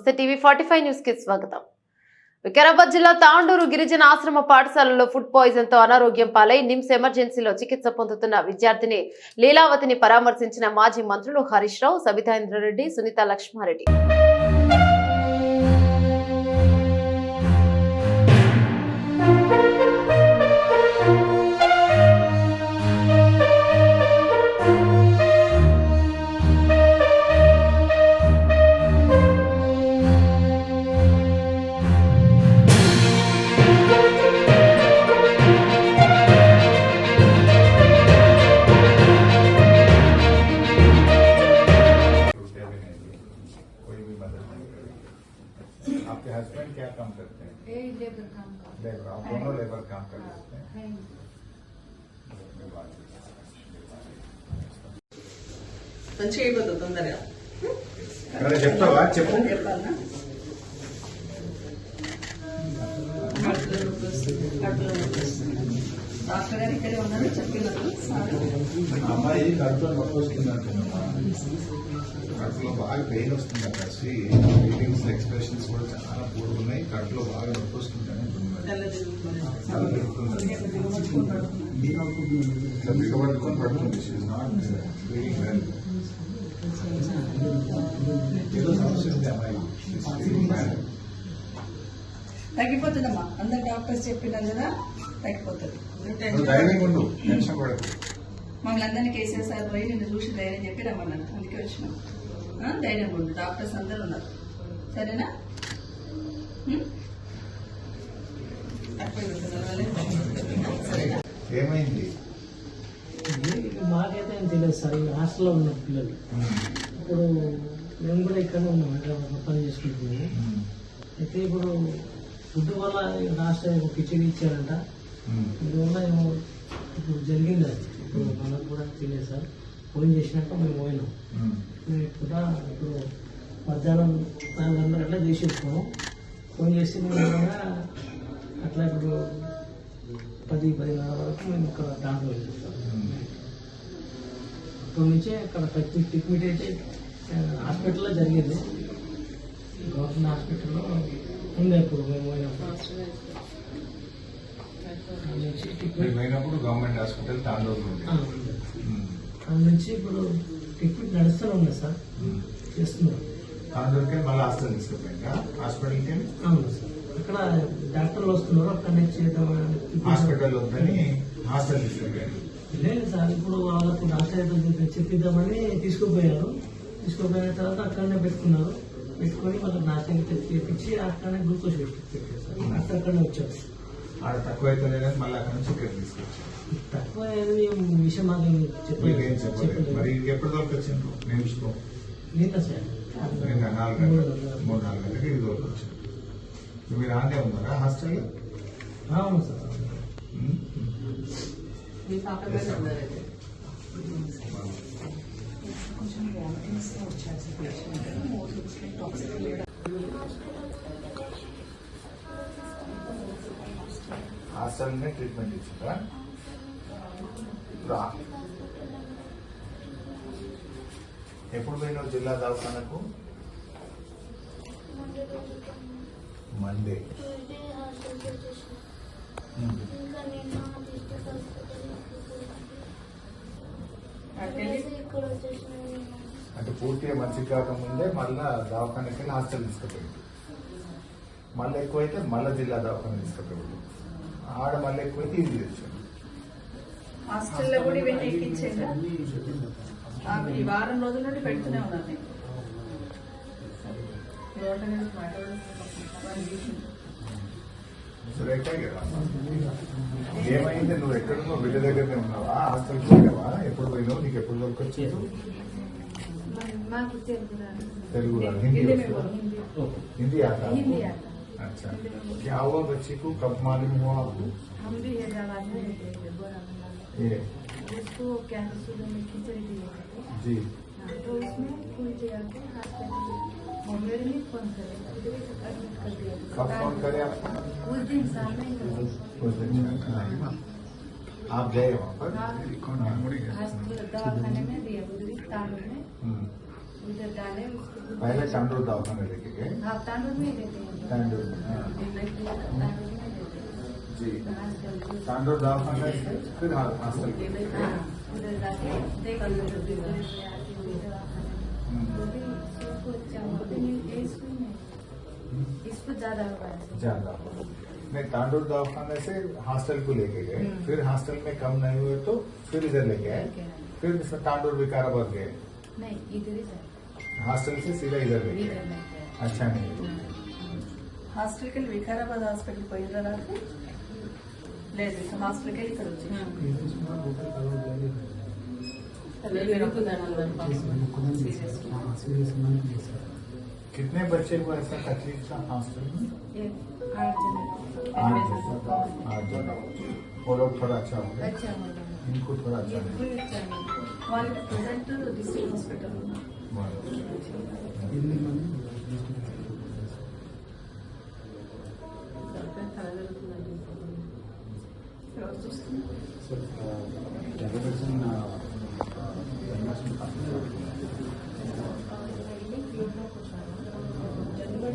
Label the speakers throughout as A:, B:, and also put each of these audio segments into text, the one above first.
A: నమస్తే TV forty five న్యూస్కి స్వాగతం. వికారాబాద్ జిల్లా తాండూరు గిరిజన ఆశ్రమ పాఠశాలలో ఫుడ్ పాయిజన్తో అనారోగ్యం పాలై నిమ్స్ ఎమర్జెన్సీలో చికిత్స పొందుతున్న విద్యార్థిని లీలావతిని పరామర్శించిన మాజీ మంత్రులు హరీష్ రావు సబితాయింద్రారెడ్డి సునీత లక్ష్మారెడ్డి.
B: లేబర్ ఆ జోన్లో లేబర్ కాంట్రాక్ట్
C: చేస్తే.
D: మంచిగా అయిపోతుంది తొందరగా.
B: చెప్తావా? చెప్పు.
D: చెప్పాలనా కడుపులో డాక్టర్ గారు ఇక్కడే ఉన్నారు చెప్పినారు.
B: అమ్మాయి కడుపులో నొప్పి కడుపులో బాగా పెయిన్ వస్తుంది అక్కడ ఫీలింగ్స్ ఎక్స్ప్రెషన్స్ కూడా చాలా పూర్ ఉన్నాయి. కడుపులో బాగా నొప్పి వస్తుందని. ఇట్లా బిగబట్టుకొని పడుతుంది. ఏదో సమస్య ఉంది అమ్మాయి.
D: తగ్గిపోతుందమ్మా. అందరు డాక్టర్స్ చెప్పినారు కదా
B: పడకు.
D: మమ్మల్ని అందరినీ కేసీఆర్ సార్ పోయి నిన్ను చూసి ధైర్యం చెప్పి రమ్మన్నాను అందుకే వచ్చినాం. ఆ, ధైర్యంగా ఉండు. డాక్టర్స్ అందరు ఉన్నారు. సరేనా?
B: ఏమైంది?
E: మాకైతే ఏం తెలియదు సార్. హాస్టల్లో ఉన్నారు పిల్లలు. ఇప్పుడు మేము కూడా ఇక్కడ ఉన్నాం. హైదరాబాద్ పని చేసుకుంటున్నాము. అయితే ఇప్పుడు ఫుడ్ వల్ల లాస్ట్ కిచెన్ ఇచ్చారంట. అందువల్ల ఏమో ఇప్పుడు జరిగింది అది ఇప్పుడు మనకు కూడా తెలియదు సార్ ఫోన్ చేసినాక మేము పోయినాం మేము కూడా ఇప్పుడు మధ్యాహ్నం నాలుగు గంటలకు అట్లా చేసేసుకున్నాం ఫోన్ చేసి మేము అట్లా ఇప్పుడు పది పదిన్నర వరకు మేము ఇక్కడ దాంట్లో వెళ్ళిస్తాం అప్పటి నుంచే అక్కడ ట్రీట్మెంట్ ట్రీట్మెంట్ అయితే హాస్పిటల్లో జరిగింది గవర్నమెంట్ హాస్పిటల్లో ఉంది ఇప్పుడు మేము పోయినప్పుడు అక్కడ నుంచి
B: మీరు
E: ట్రీట్మెంట్
B: పోయినప్పుడు గవర్నమెంట్ హాస్పిటల్ తాండూరు.
E: అక్కడ నుంచి ఇప్పుడు ట్రీట్మెంట్ నడుస్తూనే ఉంది సార్. చేస్తున్నారు.
B: తాండూరుకే మళ్ళీ హాస్పిటల్ తీసుకుపోయిందా హాస్పిటల్కి
E: అవును సార్. అక్కడ డాక్టర్లు వస్తున్నారు అక్కడ నుంచి చేద్దామని
B: హాస్పిటల్ వద్దని హాస్పిటల్ తీసుకుపోయారు
E: లేదు సార్ ఇప్పుడు వాళ్ళకు డాక్టర్ చెప్పిద్దామని తీసుకుపోయారు. తీసుకుపోయిన తర్వాత అక్కడనే పెట్టుకున్నారు. పెట్టుకొని వాళ్ళకి నాశనం చేపించి అక్కడనే గ్లూకోజ్ పెట్టి అక్కడ అక్కడనే వచ్చారు
B: ఆడ తక్కువ అయితే లేదని మళ్ళీ అక్కడ నుంచి ఇక్కడ తీసుకొచ్చారు.
E: తక్కువ ఏమి విషయం మాకు ఏమి
B: మీకు ఏం
E: చెప్పలేదు?
B: చెప్పలేదు. మరి
E: చెప్పలేదు
B: ఇంకెప్పుడు దొరకొచ్చిండ్రు నిమ్స్లో
E: నిన్న సార్.
B: నిన్న నాలుగు గంటలు మూడు నాలుగు గంటలకి ఇది దొరకొచ్చింది మీరు ఆనే ఉన్నారా? హాస్టల్?
E: అవును సార్.
D: మీ పాప మీద ఉన్నారైతే కొంచెం వామిటింగ్స్ వచ్చారు సార్. పేషెంట్ మోషన్స్ టాక్సిక్ లేడం
B: ట్రీట్మెంట్ ఇచ్చిందా? ఎప్పుడు పోయినావు జిల్లా దవాఖానకు? మండే అంటే పూర్తిగా మంచిగా కాకముందే మళ్ళా దవాఖానకి వెళ్ళి హాస్టల్ తీసుకుపోయింది. మళ్ళీ ఎక్కువైతే మళ్ళా జిల్లా దవాఖాన తీసుకుపోయింది. ఆడ మళ్ళీ ఎక్కువైతే ఇది తెచ్చాడు
D: హాస్టల్లో కూడా ఇవన్నీ ఈ వారం రోజుల నుండి పెడుతూనే ఉన్నాను
B: ఏమైంది? నువ్వు ఎక్కడున్నావు? బిడ్డ దగ్గరనే ఉన్నావా? హాస్టల్కి పోయినావా ఎప్పుడు పోయినావు? నీకు ఎప్పుడు దొరకొచ్చావు
C: మాకు తెలుగు
D: హిందీ
B: వస్తుందా? अच्छा। क्या हुआ बच्ची को? कब मालूम हुआ आपको?
C: हम भी हैदराबाद में रहते हैं
B: ये।
C: उसको कैंसर में खिचड़ी दिए थे
B: जी।
C: हाँ, तो उसमें कोई जगह हॉस्पिटल फ़ोन करे। एडमिट कर दिया।
B: कब फ़ोन करे आपको
C: उस दिन सामने।
B: आप गए वहाँ पर?
C: हाँ। दवाखाने में दिया तालू में।
B: हम्म।
C: उधर डाले
B: पहले तांडूर दवाखाना लेके गए
C: हाँ तांडूर हाँ।
B: हाँ,
C: में देते हैं। तांडूर जी।
B: तांडूर दवाखाना से। फिर हॉस्टल
C: उधर जाके देख
B: हम्म।
C: इसको ज़्यादा होगा
B: ज़्यादा होगा नहीं तांडूर दवाखाने से हॉस्टल को लेके गए।
C: हम्म।
B: फिर हॉस्टल में कम नहीं हुए तो फिर इधर लेके आए। फिर तांडूर विकाराबाद गए।
C: नहीं इधर ही
B: हॉस्टल से सीधा इधर लेके
C: इधर
B: आए
C: नहीं गए।
B: अच्छा नहीं
D: హాస్టల్కి వెళ్ళి వికారాబాద్ హాస్పిటల్కి పోయిందా నాకు లేదు ఇక హాస్టల్కి వెళ్ళి ఇక్కడ వచ్చి
B: कितने बच्चे को ऐसा तकलीफ था हॉस्टल में
C: ये आठ जन
B: आठ जन आठ जन वो लोग थोड़ा अच्छा हो गए
C: अच्छा हो गया
B: इनको थोड़ा अच्छा
C: ये
B: नहीं
C: कोई अच्छा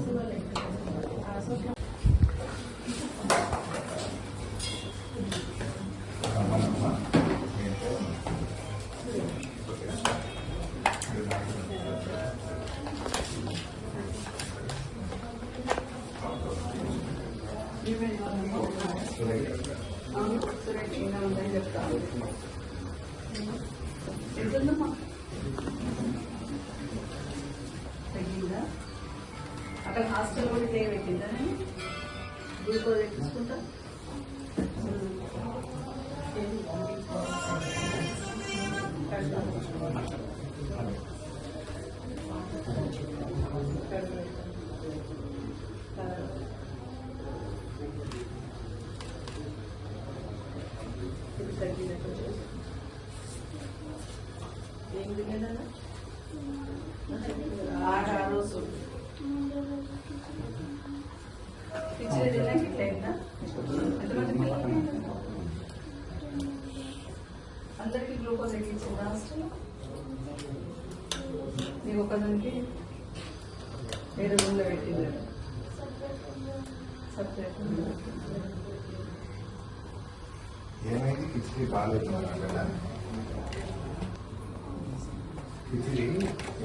D: Gracias. తగ్గిందా అక్కడ హాస్టల్ కూడా ఇదే పెట్టిందా నేను గ్లూకోజ్ ఎక్కించుకుంటా Thank you తగ్గిందా కొంచెం ఏం తినేదా ఆట ఆ రోజు పిచ్చిగా అందరికీ గ్లూకోజ్ ఎక్కించిందా? హాస్టల్ ఒక ఒకదానికి వేరే రూమ్లో పెట్టింది. సపరేట్
B: ఏమైంది? కిచిడి బాగాలేదు కిచిడి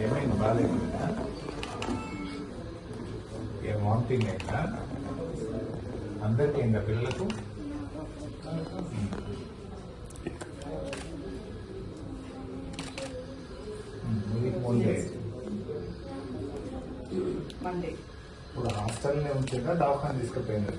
B: ఏమైంది బాగాలేదు కదా ఏ వామిటింగ్ అయిందా అందరికీ అయిందా పిల్లలకు ముందే ఇప్పుడు హాస్టల్నే ఉంటుందా దవాఖాన తీసుకుపోయిందా?